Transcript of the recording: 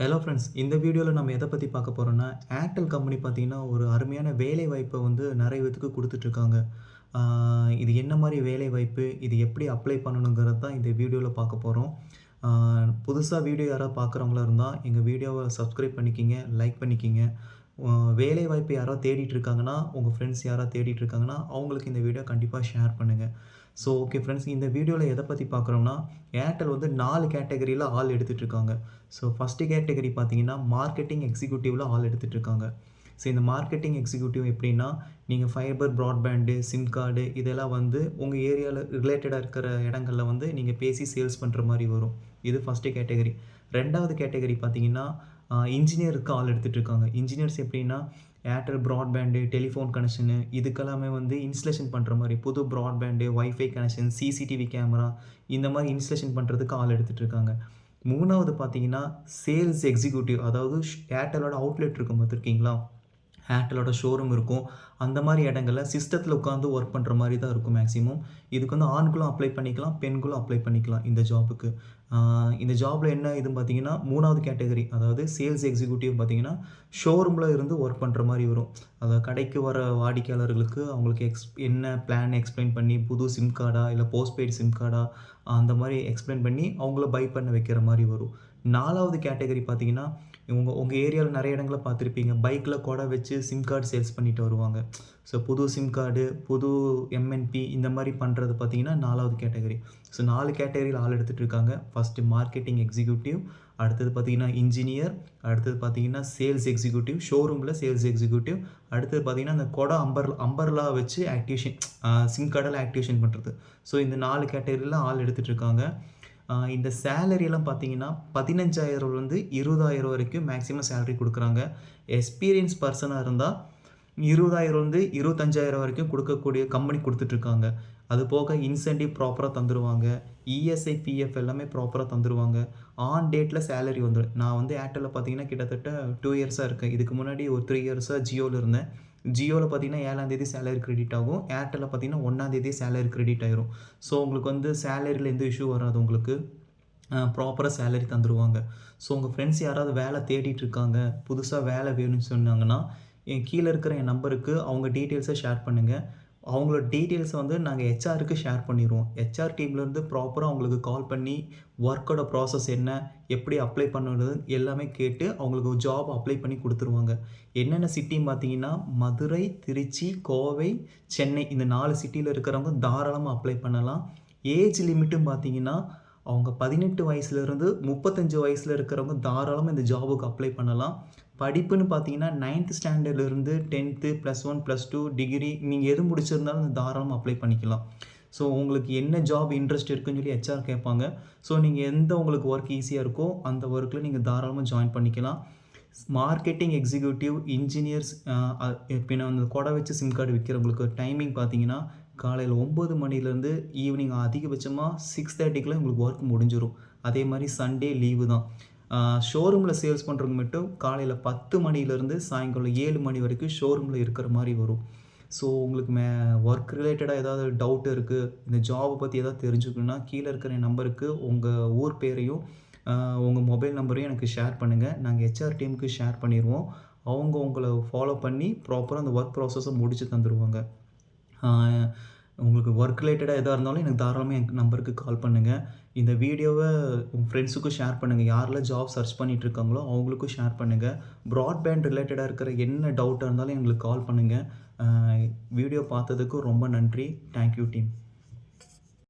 Hello friends இந்த வீடியோவில் நம்ம எதை பற்றி பார்க்க போகிறோன்னா ஏர்டெல் கம்பெனி பார்த்தீங்கன்னா ஒரு அருமையான வேலை வாய்ப்பை வந்து நிறைய பேத்துக்கு கொடுத்துட்ருக்காங்க இது என்ன மாதிரி வேலை வாய்ப்பு இது எப்படி அப்ளை பண்ணணுங்கிறது தான் இந்த வீடியோவில் பார்க்க போகிறோம் புதுசாக வீடியோ யாராவது பார்க்குறவங்களா இருந்தால் எங்கள் வீடியோவை சப்ஸ்கிரைப் பண்ணிக்கிங்க லைக் பண்ணிக்கிங்க. வேலை வாய்ப்பு யாராவது தேடிட்டு இருக்காங்கன்னா உங்கள் ஃப்ரெண்ட்ஸ் யாராவது தேடிட்டு இருக்காங்கன்னா அவங்களுக்கு இந்த வீடியோ கண்டிப்பாக ஷேர் பண்ணுங்கள் ஸோ ஓகே ஃப்ரெண்ட்ஸ் இந்த வீடியோவில் எதை பற்றி பார்க்குறோம்னா ஏர்டெல் வந்து நாலு கேட்டகரியில் ஆள் எடுத்துகிட்டு இருக்காங்க ஸோ ஃபஸ்ட்டு கேட்டகரி பார்த்தீங்கன்னா மார்க்கெட்டிங் எக்ஸிக்யூட்டிவில் ஆள் எடுத்துகிட்டு இருக்காங்க ஸோ இந்த மார்க்கெட்டிங் எக்ஸிக்யூட்டிவ் எப்படின்னா நீங்கள் ஃபைபர் ப்ராட்பேண்டு சிம் கார்டு இதெல்லாம் வந்து உங்கள் ஏரியாவில் ரிலேட்டடாக இருக்கிற இடங்களில் வந்து நீங்கள் பேசி சேல்ஸ் பண்ணுற மாதிரி வரும். இது ஃபஸ்ட்டு கேட்டகரி ரெண்டாவது கேட்டகரி பார்த்தீங்கன்னா இன்ஜினியருக்கு ஆள் எடுத்துகிட்டு இருக்காங்க இன்ஜினியர்ஸ் எப்படின்னா ஏர்டெல் ப்ராட்பேண்டு டெலிஃபோன் கனெக்ஷனு இதுக்கெல்லாமே வந்து இன்ஸ்டலேஷன் பண்ணுற மாதிரி புது broadband wifi connection CCTV camera இந்த மாதிரி இன்ஸ்டலேஷன் பண்ணுறதுக்கு ஆள் எடுத்துகிட்டு இருக்காங்க மூணாவது பார்த்தீங்கன்னா சேல்ஸ் எக்ஸிக்யூட்டிவ் அதாவது ஏர்டெலோட அவுட்லெட் இருக்கும் பார்த்துருக்கீங்களா? ஏர்டெலோட ஷோரூம் இருக்கும். அந்த மாதிரி இடங்களில் சிஸ்டத்தில் உட்காந்து ஒர்க் பண்ணுற மாதிரி தான் இருக்கும் மேக்ஸிமம் இதுக்கு வந்து ஆண்களும் அப்ளை பண்ணிக்கலாம் பெண்களும் அப்ளை பண்ணிக்கலாம் இந்த ஜாபுக்கு இந்த ஜாபில் என்ன இதுன்னு பார்த்தீங்கன்னா மூணாவது கேட்டகரி அதாவது சேல்ஸ் எக்ஸிக்யூட்டிவ் பார்த்தீங்கன்னா ஷோரூமில் இருந்து ஒர்க் பண்ணுற மாதிரி வரும். அதாவது கடைக்கு வர வாடிக்கையாளர்களுக்கு அவங்களுக்கு எக்ஸ் என்ன பிளான் எக்ஸ்பிளைன் பண்ணி புது சிம் கார்டா இல்லை போஸ்ட்பெய்டு சிம் கார்டா அந்த மாதிரி எக்ஸ்பிளைன் பண்ணி அவங்கள பை பண்ண வைக்கிற மாதிரி வரும். நாலாவது கேட்டகரி பார்த்தீங்கன்னா உங்கள் உங்கள் ஏரியாவில் நிறைய இடங்களில் பார்த்துருப்பீங்க. பைக்கில் கொடை வச்சு சிம் கார்டு சேல்ஸ் பண்ணிட்டு வருவாங்க. ஸோ புது சிம் கார்டு புது எம்என்பி இந்த மாதிரி பண்ணுறது பார்த்தீங்கன்னா நாலாவது கேட்டகரி ஸோ நாலு கேட்டகரியில் ஆள் எடுத்துகிட்டு இருக்காங்க. ஃபஸ்ட்டு மார்க்கெட்டிங் எக்ஸிக்யூட்டிவ் அடுத்தது பார்த்தீங்கன்னா இன்ஜினியர் அடுத்தது பார்த்தீங்கன்னா சேல்ஸ் எக்ஸிக்யூட்டிவ் ஷோரூமில் சேல்ஸ் எக்ஸிக்யூட்டிவ் அடுத்தது பார்த்தீங்கன்னா அந்த கொடை அம்பர் அம்பர்லா வச்சு ஆக்டிவேஷன் சிம் கார்டில் ஆக்டிவேஷன் பண்ணுறது ஸோ இந்த நாலு கேட்டகரியில் ஆள் எடுத்துகிட்டு இருக்காங்க. இந்த சேலரியெல்லாம் பார்த்தீங்கன்னா பதினஞ்சாயிரம்லேருந்து இருபதாயிரம் வரைக்கும் மேக்ஸிமம் சேலரி கொடுக்குறாங்க. எக்ஸ்பீரியன்ஸ் பர்சனாக இருந்தால் இருபதாயிரம்லேருந்து இருபத்தஞ்சாயிரம் வரைக்கும் கொடுக்கக்கூடிய கம்பெனி கொடுத்துட்ருக்காங்க. அது போக இன்சென்டிவ் ப்ராப்பராக தந்துடுவாங்க இஎஸ்ஐ பிஎஃப் எல்லாமே ப்ராப்பராக தந்துடுவாங்க ஆன் டேட்டில் சேலரி வந்துடும் நான் வந்து ஏர்டெல்லில் பார்த்தீங்கன்னா கிட்டத்தட்ட டூ இயர்ஸாக இருக்கேன். இதுக்கு முன்னாடி ஒரு த்ரீ இயர்ஸாக ஜியோவில் இருந்தேன். ஜியோவில் பார்த்தீங்கன்னா ஏழாந்தேதி சேலரி கிரெடிட் ஆகும். ஏர்டெல்லில் பார்த்தீங்கன்னா ஒன்றாந்தேதி சேலரி கிரெடிட் ஆயிரும். ஸோ உங்களுக்கு வந்து சேலரியில் எந்த இஷ்யூ வராது உங்களுக்கு. ப்ராப்பராக சேலரி தந்துடுவாங்க ஸோ உங்கள் ஃப்ரெண்ட்ஸ் யாராவது வேலை தேடிட்டு இருக்காங்க புதுசாக வேலை வேணும்னு சொன்னாங்கன்னா என் கீழே இருக்கிற என் நம்பருக்கு அவங்க டீட்டெயில்ஸை ஷேர் பண்ணுங்கள் அவங்களோட டீட்டெயில்ஸை வந்து நாங்கள் ஹெச்ஆருக்கு ஷேர் பண்ணிடுவோம் ஹெச்ஆர் டீம்லேருந்து ப்ராப்பராக அவங்களுக்கு கால் பண்ணி ஒர்க்கோட ப்ராசஸ் என்ன எப்படி அப்ளை பண்ணுறது எல்லாமே கேட்டு அவங்களுக்கு ஜாப் அப்ளை பண்ணி கொடுத்துருவாங்க. என்னென்ன சிட்டின்னு பார்த்தீங்கன்னா மதுரை திருச்சி கோவை சென்னை இந்த நாலு சிட்டியில் இருக்கிறவங்க தாராளமாக அப்ளை பண்ணலாம். ஏஜ் லிமிட்டும் பார்த்தீங்கன்னா அவங்க பதினெட்டு வயசுலேருந்து முப்பத்தஞ்சு வயசில் இருக்கிறவங்க தாராளமாக இந்த ஜாபுக்கு அப்ளை பண்ணலாம். படிப்புன்னு பார்த்தீங்கன்னா ninth ஸ்டாண்டர்ட்லேருந்து tenth plus one plus two degree நீங்கள் எது முடிச்சிருந்தாலும் இந்த தாராளமாக அப்ளை பண்ணிக்கலாம். ஸோ உங்களுக்கு என்ன ஜாப் இன்ட்ரெஸ்ட் இருக்குன்னு சொல்லி ஹெச்ஆர் கேட்பாங்க. ஸோ நீங்கள் எந்த உங்களுக்கு ஒர்க் ஈஸியாக இருக்கோ அந்த ஒர்க்கில் நீங்கள் தாராளமாக ஜாயின் பண்ணிக்கலாம். மார்க்கெட்டிங் எக்ஸிக்யூட்டிவ் இன்ஜினியர்ஸ் பின்ன அந்த கொடை வச்சு சிம் கார்டு விற்கிறவங்களுக்கு டைமிங் பார்த்தீங்கன்னா காலையில் ஒம்பது மணிலேருந்து ஈவினிங் அதிகபட்சமாக சிக்ஸ் தேர்ட்டிக்குலாம் உங்களுக்கு ஒர்க் முடிஞ்சிடும் அதே மாதிரி சண்டே லீவு தான். ஷோரூமில் சேல்ஸ் பண்ணுறவங்க மட்டும் காலையில் பத்து மணிலேருந்து சாயங்காலம் ஏழு மணி வரைக்கும் ஷோரூமில் இருக்கிற மாதிரி வரும். ஸோ உங்களுக்கு மே ஒர்க் ரிலேட்டடாக ஏதாவது டவுட் இருக்குது இந்த ஜாபை பற்றி ஏதாவது தெரிஞ்சுக்கணுன்னா கீழே இருக்கிற என் நம்பருக்கு உங்கள் ஊர் பேரையும் உங்கள் மொபைல் நம்பரையும் எனக்கு ஷேர் பண்ணுங்கள் நாங்கள் ஹெச்ஆர் டீமுக்கு ஷேர் பண்ணிடுவோம் அவங்க உங்களை ஃபாலோ பண்ணி ப்ராப்பராக அந்த ஒர்க் ப்ராசஸை முடித்து தந்துடுவாங்க உங்களுக்கு ஒர்க் ரிலேட்டடாக எதாக இருந்தாலும் எனக்கு தாராளமாக என் நம்பருக்கு கால் பண்ணுங்கள் இந்த வீடியோவை உங்கள் ஃப்ரெண்ட்ஸுக்கும் ஷேர் பண்ணுங்கள் யாரெல்லாம் ஜாப் சர்ச் பண்ணிட்டு இருக்காங்களோ அவங்களுக்கும் ஷேர் பண்ணுங்கள் ப்ராட்பேண்ட் ரிலேட்டடாக இருக்கிற என்ன டவுட்டாக இருந்தாலும் எங்களுக்கு கால் பண்ணுங்கள் வீடியோ பார்த்ததுக்கு ரொம்ப நன்றி. Thank you team